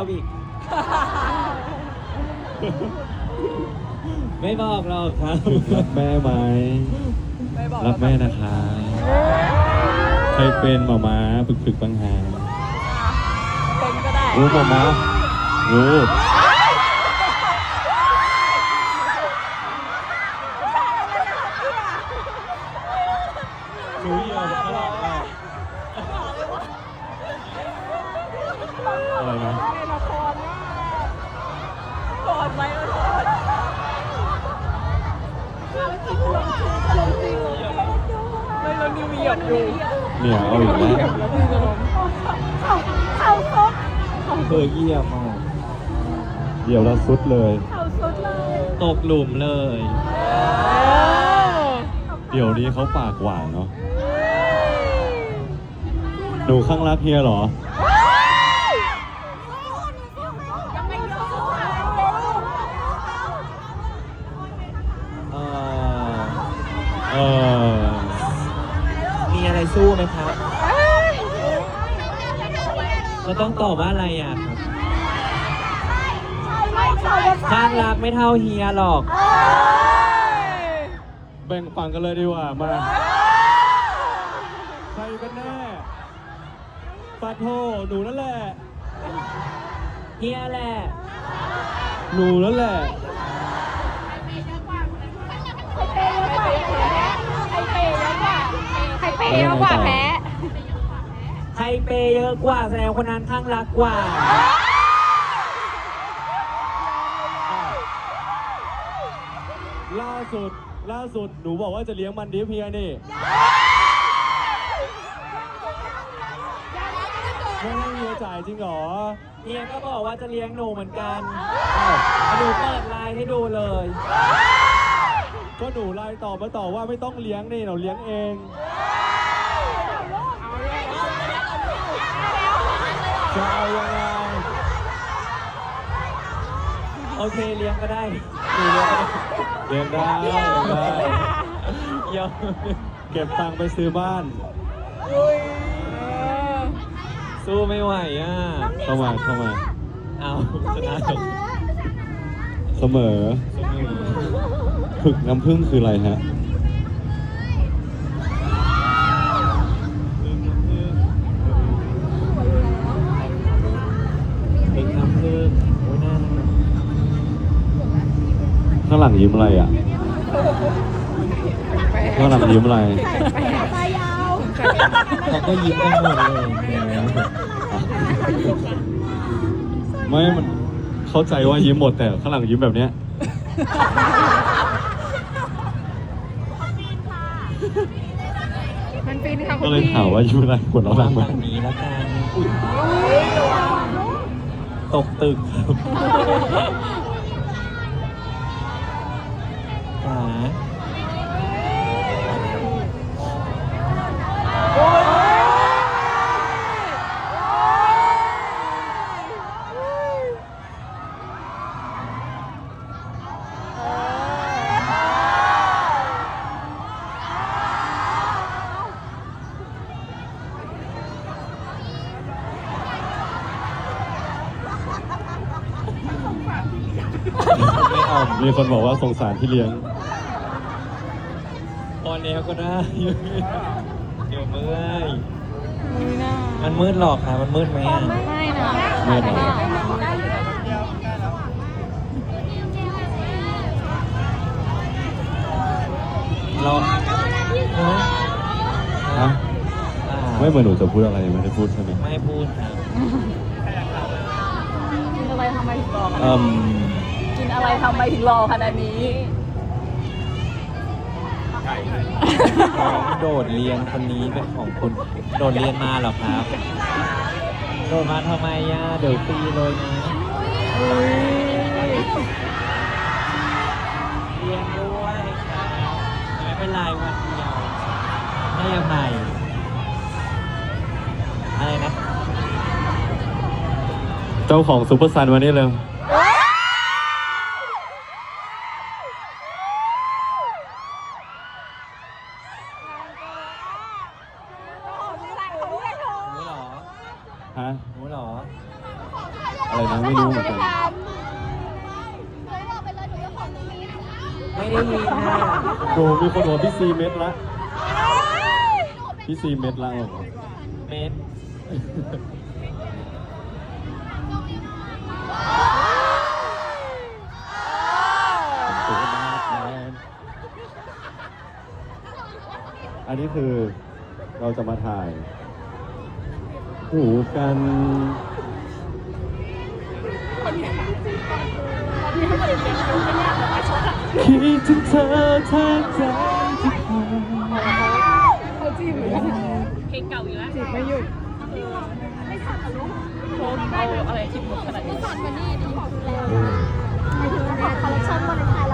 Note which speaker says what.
Speaker 1: เราอีก ไม่บอกหรอกครับ
Speaker 2: รักแม่ไหม
Speaker 3: ไม่บอก
Speaker 2: รักแม่นะคะใครเป็นหมาม้าฝึกๆบ้างฮะ
Speaker 3: เป็นก็ได้
Speaker 2: โอ้หมาม้าโอ้หนูเหยียบตลอดอะ
Speaker 3: เหยียบอยู่
Speaker 2: เนี่ยเอาอีกแล้ว
Speaker 3: แล้วพี่จะลงเขาเขาซุด
Speaker 1: เคยเยี่ยมอะ
Speaker 2: เดี๋ยวเราซุดเลย
Speaker 3: เขาซุดเลย
Speaker 1: ตกหลุมเลย
Speaker 2: เดี๋ยวนี้เขาปากหวานเนาะหนูข้างรักเฮียเหรอ
Speaker 1: เออ
Speaker 2: เออ
Speaker 1: มีอะไร สู้ไหมครับเราต้องตอบว่าอะไรอะครับข้างรักไม่เท่าเฮียหรอก
Speaker 2: แบ่งฝั่งกันเลยดีกว่ามา ใครกันแน่ปาโทหนูนั่นแหละ
Speaker 1: เฮียแหละ
Speaker 2: หนูนั่นแหละ
Speaker 3: เปย์เยอะกว่าแพ้
Speaker 1: ใครเปย์เยอะกว่าแสดงคนนั้นข้างรักกว่า
Speaker 2: ล่าสุด ล่าสุด หนูบอกว่าจะเลี้ยงมันดิฟเฮียนี่ไม่ให้เฮียจ่ายจริงเหรอ
Speaker 1: เฮียก็บอกว่าจะเลี้ยงหนูเหมือนกัน
Speaker 2: อ้าว
Speaker 1: หนูเปิดไลน์ให้ดูเลย
Speaker 2: ก็หนูไลน์ตอบมาต่อว่าไม่ต้องเลี้ยงนี่เราเลี้ยงเอง จะเอายังไง
Speaker 1: โอเคเลี้ยงก็ได้หนูเลี้ยงก็ได้
Speaker 2: เลี้ยงได้เลี้ยงได้
Speaker 1: เดี๋ยว
Speaker 2: เก็บตังค์ไปซื้อบ้าน
Speaker 1: สู้ไม่ไหวอะ
Speaker 2: เข้ามาเข้ามา
Speaker 1: เอาชนะจบ
Speaker 2: เสมอผึกน้ำผึ้งคืออะไรฮะ ข้างหลังยิ้มอะไรอะข้างหลังยิ้มอะไร
Speaker 1: เขาก็ยิ้มกันหมดเลยแหม
Speaker 2: ไม่มันเข้าใจว่ายิ้มหมดแต่ข้างหลังยิ้มแบบเนี้ย
Speaker 3: มันฟินค่ะคุ
Speaker 2: ก็
Speaker 3: ณ
Speaker 2: เลย
Speaker 3: พี่
Speaker 2: ถามว่ายิ้มอะไรกดเราหลังไหม
Speaker 1: ฝั่งนี้แล้วกันตกตึก ม่ออก
Speaker 2: มีคนบอกว่าสงสารที่เลี้ยง
Speaker 1: พอแล้วก็ได้เดี๋ยวเมื่อย
Speaker 3: มือหน้า
Speaker 1: มันมืดหรอกค่ะ มันมืดไหมอะ
Speaker 3: ไม่นะ
Speaker 2: ไม่หรอก
Speaker 1: เราฮะ
Speaker 2: ฮะ
Speaker 1: อ่า
Speaker 2: ไม่เหมือนหนูจะพูดอะไรไม่ได้พูดใช่ไหม
Speaker 1: ไม่พูดครับ
Speaker 3: กินอะไรทำไมถึงรอขนาด
Speaker 2: อื
Speaker 3: นี้
Speaker 2: ม
Speaker 3: กินอะไรทำไมถึงรอขนาดนี้
Speaker 1: โดดเรียนคนนี้เป็นของคุณ โดดเรียนมาเหรอครับ โดดมาทำไมย่าเดี๋ยวตีเลยนะเรียนด้วยครับไม่เป็นไรวันเดียวให้อภัยอะไรนะ
Speaker 2: เจ้าของซูเปอร์ซันวันนี้เลย
Speaker 1: หนูเหรอ
Speaker 2: ฮะ
Speaker 1: หนูเหรอ
Speaker 2: อะไรนะไม่รู้เหมือนกัน
Speaker 1: ไม่ได้ยินนะ
Speaker 2: โดมีคนบอกพี่ซีเม็ดละ พี่ซีเม็ดละบอกว่า
Speaker 1: เมตร
Speaker 2: ตัวมากแมนอันนี้คือเราจะมาถ่าย หูกันคิดถึงเธอแทบใจที่พา
Speaker 3: เขาจีบเหมือนกันเพลงเก่าอยู่แล้วจีบไม่หยุดโชว์เอาอะไรคิดมุกขนาดนี้
Speaker 4: สั่นมานี่ดีบอกแล้วหมายถึงขอคอลเลคชันวันไทย